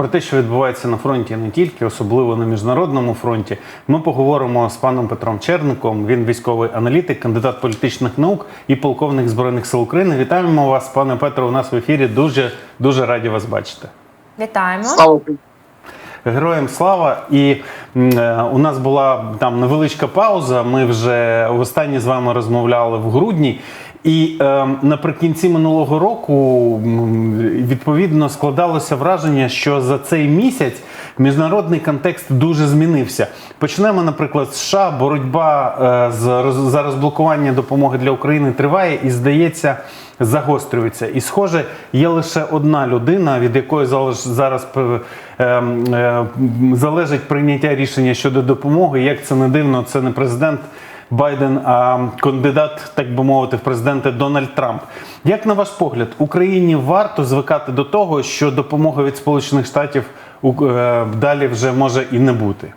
про те, що відбувається на фронті, не тільки, особливо на міжнародному фронті. Ми поговоримо з паном Петром Черником. Він військовий аналітик, кандидат політичних наук і полковник збройних сил України. Вітаємо вас, пане Петро. У нас в ефірі. Дуже дуже раді вас бачити. Вітаємо. Слава Україні! Героям слава! І е, у нас була там невеличка пауза. Ми вже востаннє з вами розмовляли в грудні. І е, наприкінці минулого року відповідно складалося враження, що за цей місяць міжнародний контекст дуже змінився. Почнемо, наприклад, з США. Боротьба е, з за розблокування допомоги для України триває і здається. Загострюється, і схоже, є лише одна людина, від якої зараз е, е, залежить прийняття рішення щодо допомоги. Як це не дивно, це не президент Байден, а кандидат, так би мовити, в президенти Дональд Трамп. Як на ваш погляд, Україні варто звикати до того, що допомога від Сполучених Штатів е, далі вже може і не бути?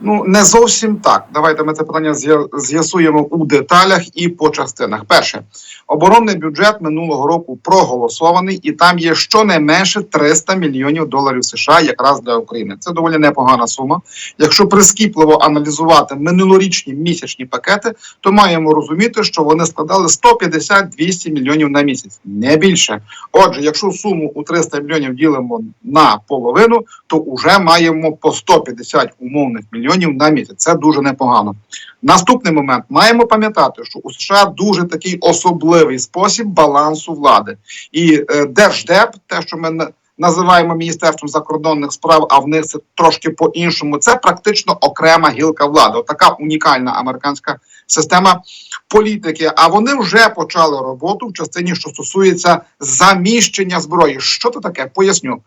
Ну не зовсім так. Давайте ми це питання з'ясуємо у деталях і по частинах. Перше, оборонний бюджет минулого року проголосований, і там є щонайменше 300 мільйонів доларів США якраз для України. Це доволі непогана сума. Якщо прискіпливо аналізувати минулорічні місячні пакети, то маємо розуміти, що вони складали 150-200 мільйонів на місяць, не більше. Отже, якщо суму у 300 мільйонів ділимо на половину, то вже маємо по 150 умовних мільйонів на місяць. Це дуже непогано. Наступний момент маємо пам'ятати, що у США дуже такий особливий спосіб балансу влади, і е, держдеп, те, що ми називаємо міністерством закордонних справ, а в них це трошки по-іншому. Це практично окрема гілка влади. Така унікальна американська система політики. А вони вже почали роботу в частині, що стосується заміщення зброї. Що це таке? Поясню.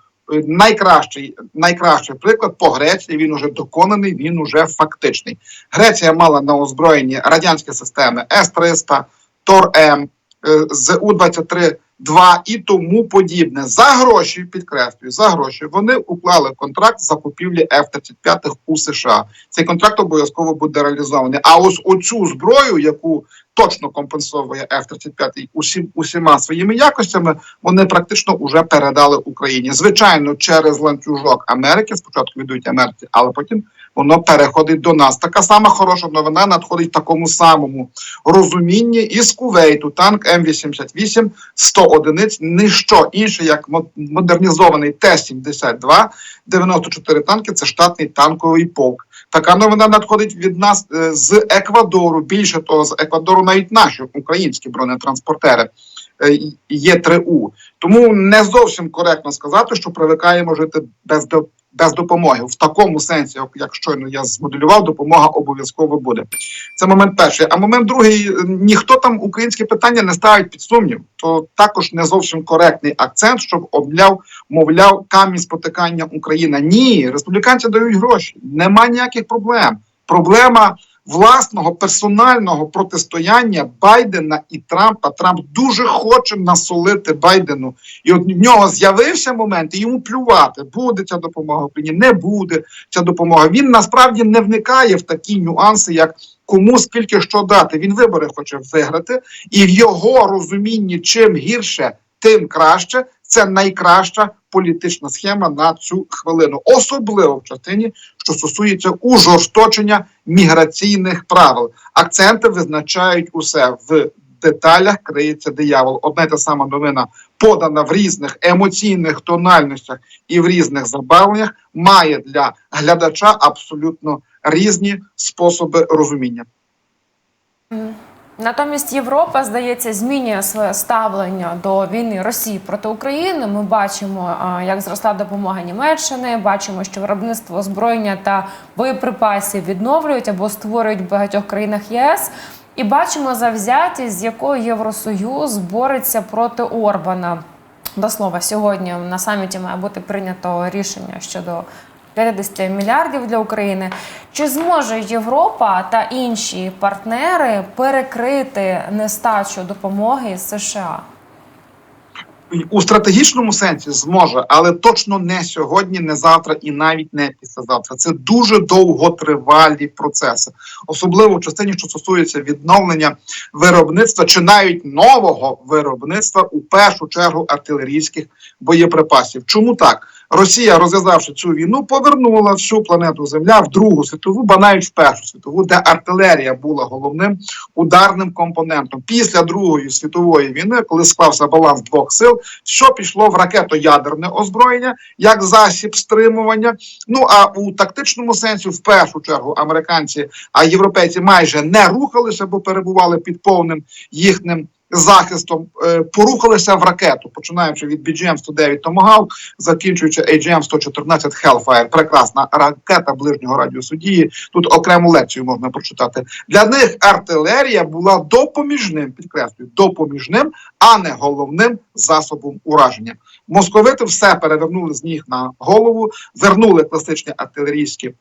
Найкращий, найкращий приклад по Греції. Він уже доконаний, він уже фактичний. Греція мала на озброєнні радянські системи С-300, Тор-М, е, ЗУ-23, 2 і тому подібне. За гроші, підкреслюю, за гроші вони уклали контракт з закупівлі F-35 у США. Цей контракт обов'язково буде реалізований. А ось оцю зброю, яку точно компенсовує F-35 усім усіма своїми якостями, вони практично вже передали Україні. Звичайно, через ланцюжок Америки. Спочатку віддають Америці, але потім воно переходить до нас. Така сама хороша новина надходить в такому самому розумінні із Кувейту. Танк М88 100 одиниць, ніщо інше, як модернізований Т-72, 94 танки. Це штатний танковий полк. Така новина надходить від нас е, з Еквадору. Більше того, з Еквадору навіть наші українські бронетранспортери є 3У. Тому не зовсім коректно сказати, що привикаємо жити без до. Без допомоги в такому сенсі, як- щойно я змоделював, допомога обов'язково буде. Це момент перший. А момент другий: е, ніхто там українське питання не ставить під сумнів. То також не зовсім коректний акцент, щоб обляв, мовляв, камінь спотикання Україна. Ні, республіканці дають гроші. Нема ніяких проблем. Проблема власного персонального протистояння Байдена і Трампа. Трамп дуже хоче насолити Байдену. І от в нього з'явився момент, і йому плювати, буде ця допомога Україні, не буде ця допомога. Він насправді не вникає в такі нюанси, як кому скільки що дати. Він вибори хоче виграти, і в його розумінні чим гірше, тим краще. Це найкраща політична схема на цю хвилину, особливо в частині, що стосується ужорсточення міграційних правил. Акценти визначають усе в деталях. Криється диявол. Одна та сама новина подана в різних емоційних тональностях і в різних забавленнях, має для глядача абсолютно різні способи розуміння. Натомість Європа, здається, змінює своє ставлення до війни Росії проти України. Ми бачимо, як зросла допомога Німеччини. Бачимо, що виробництво озброєння та боєприпасів відновлюють або створюють в багатьох країнах ЄС. І бачимо завзятість, з якою Євросоюз бореться проти Орбана. До слова, сьогодні на саміті має бути прийнято рішення щодо 50 мільярдів для України. Чи зможе Європа та інші партнери перекрити нестачу допомоги США? У стратегічному сенсі зможе, але точно не сьогодні, не завтра і навіть не післязавтра. Це дуже довготривалі процеси, особливо в частині, що стосується відновлення виробництва чи навіть нового виробництва у першу чергу артилерійських боєприпасів. Чому так? Росія, розв'язавши цю війну, повернула всю планету Земля в Другу світову, ба навіть в Першу світову, де артилерія була головним ударним компонентом. Після Другої світової війни, коли склався баланс двох сил, що пішло в ракетоядерне озброєння як засіб стримування. Ну а у тактичному сенсі, в першу чергу, американці, а європейці майже не рухалися, бо перебували під повним їхнім. Захистом е, порухалися в ракету, починаючи від BGM-109 Tomahawk, закінчуючи AGM-114 Hellfire. Прекрасна ракета ближнього радіусу дії. Тут окрему лекцію можна прочитати. Для них артилерія була допоміжним, підкреслюю, допоміжним, а не головним засобом ураження. Московити все перевернули з ніг на голову, вернули класичні артилерійські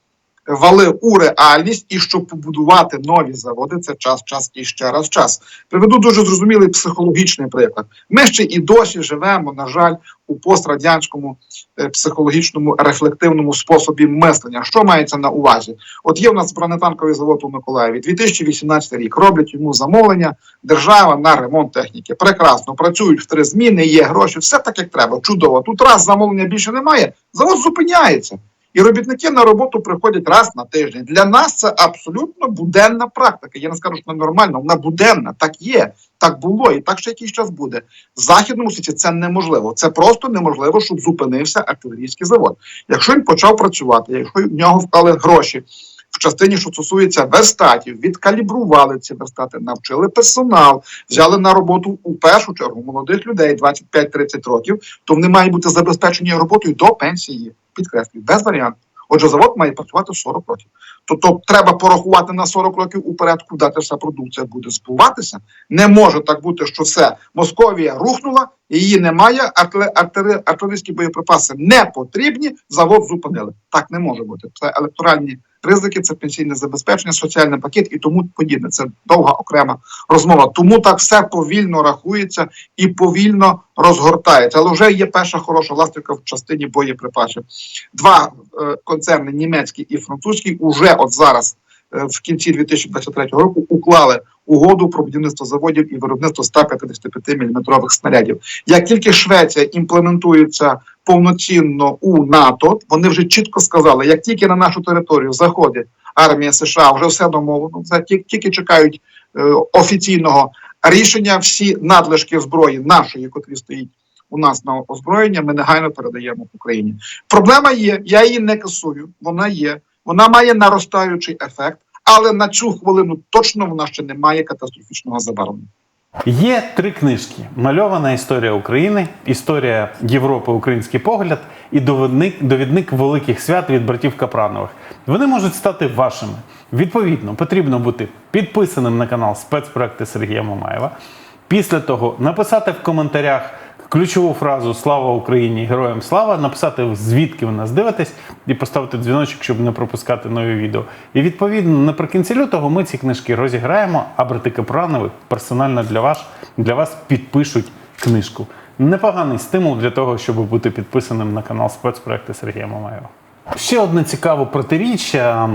вали у реальність, і щоб побудувати нові заводи, це час, час і ще раз час. Приведу дуже зрозумілий психологічний приклад. Ми ще і досі живемо, на жаль, у пострадянському е, психологічному рефлективному способі мислення. Що мається на увазі? От є в нас бронетанковий завод у Миколаєві, 2018 рік. Роблять йому замовлення, держава на ремонт техніки. Прекрасно працюють в три зміни, є гроші, все так як треба. Чудово. Тут раз замовлення більше немає, завод зупиняється. І робітники на роботу приходять раз на тиждень. Для нас це абсолютно буденна практика. Я не скажу, що вона нормальна, вона буденна. Так є, так було, і так ще якийсь час буде. В західному світі це неможливо. Це просто неможливо, щоб зупинився артилерійський завод. Якщо він почав працювати, якщо в нього вклали гроші. В частині, що стосується верстатів, відкалібрували ці верстати, навчили персонал, взяли на роботу у першу чергу молодих людей 25-30 років, то вони мають бути забезпечені роботою до пенсії. Підкреслюю, без варіантів. Отже, завод має працювати 40 років. Тобто треба порахувати на 40 років уперед, куди ця продукція буде збуватися. Не може так бути, що все Московія рухнула, її немає. артиле- артиле- Артилерійські боєприпаси не потрібні. Завод зупинили. Так не може бути. Це електоральні ризики, це пенсійне забезпечення, соціальний пакет і тому подібне. Це довга окрема розмова. Тому так все повільно рахується і повільно розгортається. Але вже є перша хороша ластівка в частині боєприпасів. Два е, концерни, німецький і французький, уже от зараз. е, В кінці 2023 року уклали угоду про будівництво заводів і виробництво 155 мм снарядів. Як тільки Швеція імплементується повноцінно у НАТО, вони вже чітко сказали, як тільки на нашу територію заходить армія США, вже все домовлено. Тільки чекають е, офіційного рішення. Всі надлишки зброї нашої, котрі стоїть у нас на озброєння, ми негайно передаємо Україні. Проблема є, я її не касую. Вона є, вона має наростаючий ефект, але на цю хвилину точно вона ще не має катастрофічного забарвлення. Є три книжки: мальована історія України, історія Європи, український погляд і довідник, довідник великих свят від братів Капранових. Вони можуть стати вашими. Відповідно, потрібно бути підписаним на канал спецпроекти Сергія Мамаєва. Після того написати в коментарях ключову фразу Слава Україні! Героям слава! Написати звідки ви нас дивитесь і поставити дзвіночок, щоб не пропускати нові відео. І відповідно наприкінці лютого ми ці книжки розіграємо, а брати Капранови персонально для вас, для вас підпишуть книжку. Непоганий стимул для того, щоб бути підписаним на канал спецпроекти Сергія Мамаєва. Ще одне цікаве протиріччя.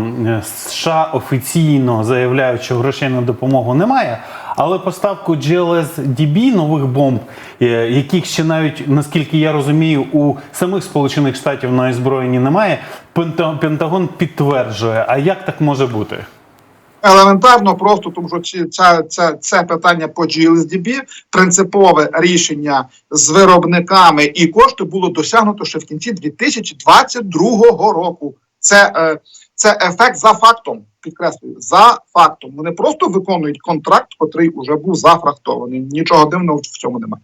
США офіційно заявляють, що грошей на допомогу немає, але поставку GLSDB нових бомб, е, яких ще навіть наскільки я розумію, у самих Сполучених Штатів на озброєнні немає. Пента- Пентагон підтверджує. А як так може бути? Елементарно, просто тому що ця, ця, це питання по GLSDB, принципове рішення з виробниками і кошти було досягнуто ще в кінці 2022 року. Це, е, це ефект за фактом. Підкреслюю, за фактом. Вони просто виконують контракт, котрий вже був зафрахтований. Нічого дивного в цьому немає.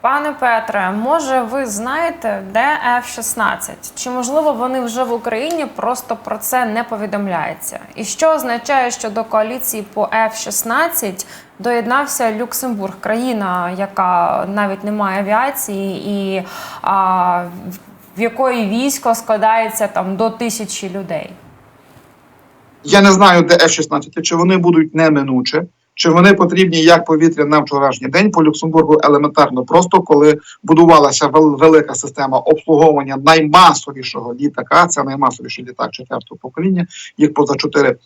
Пане Петре, може ви знаєте, де F-16? Чи можливо вони вже в Україні просто про це не повідомляється? І що означає, що до коаліції по F-16 доєднався Люксембург, країна, яка навіть не має авіації, і а, в якої військо складається там до тисячі людей? Я не знаю, де F-16, чи вони будуть неминуче. Чи вони потрібні як повітря на вчорашній день по Люксембургу елементарно просто, коли будувалася велика система обслуговування наймасовішого літака, це наймасовіший літак четвертого покоління, їх поза чотири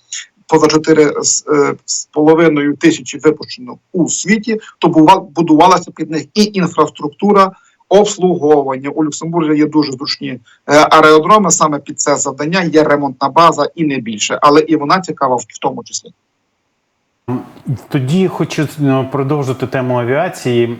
поза чотири з, е, з половиною тисячі випущено у світі, то будувалася під них і інфраструктура. Обслуговування у Люксембурзі є дуже зручні е, аеродроми. Саме під це завдання є ремонтна база і не більше, але і вона цікава в тому числі. Тоді хочу е, продовжити тему авіації.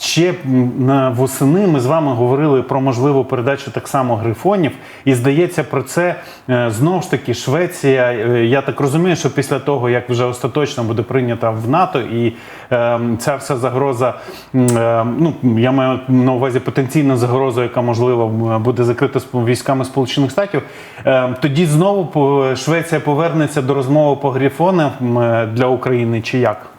Ще на восени ми з вами говорили про можливу передачу так само грифонів, і здається, про це е, знову ж таки Швеція. е, Я так розумію, що після того як вже остаточно буде прийнята в НАТО, і е, ця вся загроза, е, ну я маю на увазі потенційну загрозу, яка можливо буде закрита військами Сполучених Штатів. е, Тоді знову Швеція повернеться до розмови по грифонам е, для України, чи як?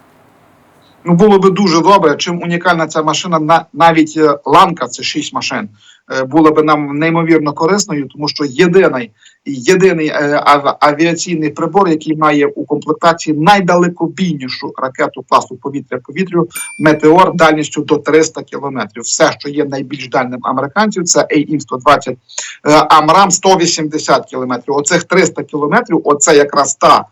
Ну було би дуже добре. Чим унікальна ця машина, на навіть е, ланка, це шість машин, е, була би нам неймовірно корисною, тому що єдиний єдиний е, авіаційний прибор, який має у комплектації найдалекобійнішу ракету класу повітря повітрю, метеор дальністю до 300 кілометрів. Все, що є найбільш дальним американців, це AIM-120, е, Амрам 180 кілометрів. Оцих 300 кілометрів, оце якраз та,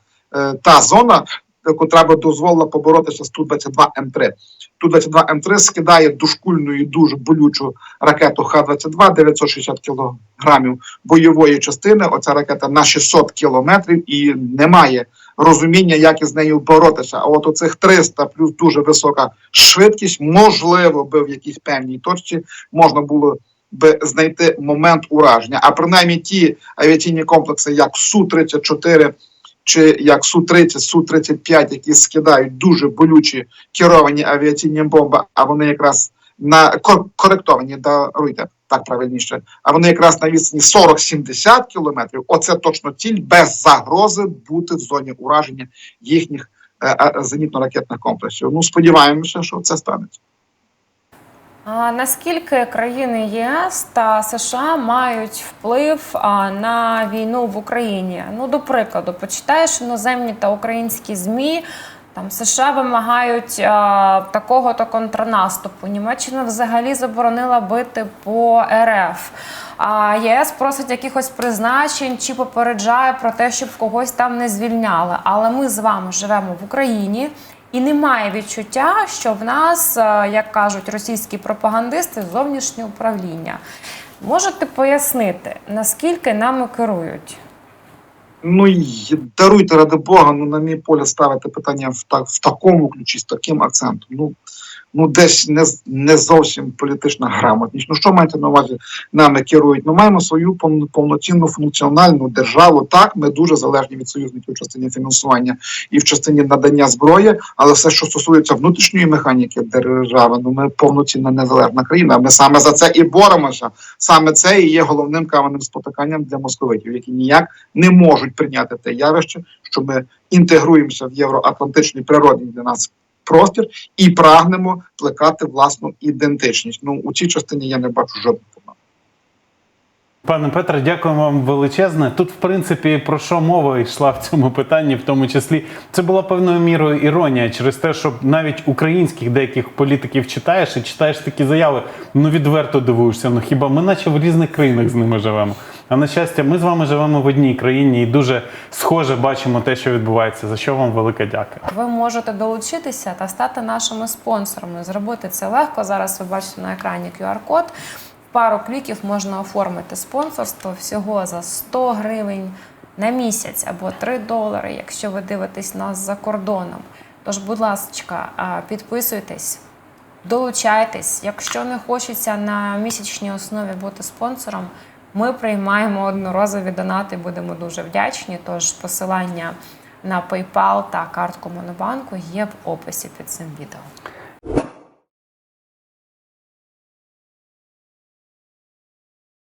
та зона, котра би дозволила поборотися з Ту-22 М3. Ту-22 М3 скидає дошкульну і дуже болючу ракету Х-22 960 кілограмів бойової частини. Оця ракета на 600 кілометрів і немає розуміння, як із нею боротися. А от оцих 300 плюс дуже висока швидкість, можливо, би в якійсь певній точці можна було би знайти момент ураження. А принаймні ті авіаційні комплекси, як Су-34 чи як Су-30, Су-35, які скидають дуже болючі керовані авіаційні бомби, а вони якраз на кор- коректовані, даруйте, так правильніше, а вони якраз на відстані 40-70 кілометрів. Оце точно ціль без загрози бути в зоні ураження їхніх е, е, зенітно-ракетних комплексів. Ну сподіваємося, що це станеться. Наскільки країни ЄС та США мають вплив на війну в Україні? Ну, до прикладу, почитаєш іноземні та українські змі. Там США вимагають такого-то контрнаступу. Німеччина взагалі заборонила бити по РФ. А ЄС просить якихось призначень чи попереджає про те, щоб когось там не звільняли. Але ми з вами живемо в Україні. І немає відчуття, що в нас, е, як кажуть російські пропагандисти, зовнішнє управління. Можете пояснити, наскільки нами керують? Ну й даруйте ради Бога, ну на мій поля ставити питання в так в такому ключі, з таким акцентом. Ну ну десь не не зовсім політична грамотність. Ну що маєте на увазі нами керують? Ми маємо свою повноцінну функціональну державу. Так, ми дуже залежні від союзників в частині фінансування і в частині надання зброї, але все, що стосується внутрішньої механіки держави, ну ми повноцінна незалежна країна. Ми саме за це і боремося. Саме це і є головним каменем спотиканням для московитів, які ніяк не можуть прийняти те явище, що ми інтегруємося в євроатлантичний природний для нас простір і прагнемо плекати власну ідентичність. Ну у цій частині я не бачу жодних. Пане Петре, дякую вам величезне. Тут, в принципі, про що мова йшла в цьому питанні, в тому числі, це була певною мірою іронія через те, що навіть українських деяких політиків читаєш і читаєш такі заяви, ну відверто дивуєшся. Ну хіба ми, наче в різних країнах з ними живемо? А на щастя, ми з вами живемо в одній країні і дуже схоже бачимо те, що відбувається. За що вам велика дяка. Ви можете долучитися та стати нашими спонсорами. Зробити це легко. Зараз ви бачите на екрані QR-код. Пару кліків можна оформити спонсорство всього за 100 гривень на місяць або 3 долари, якщо ви дивитесь нас за кордоном. Тож, будь ласка, підписуйтесь. Долучайтесь, якщо не хочеться на місячній основі бути спонсором, ми приймаємо одноразові донати, будемо дуже вдячні. Тож посилання на PayPal та картку Монобанку є в описі під цим відео.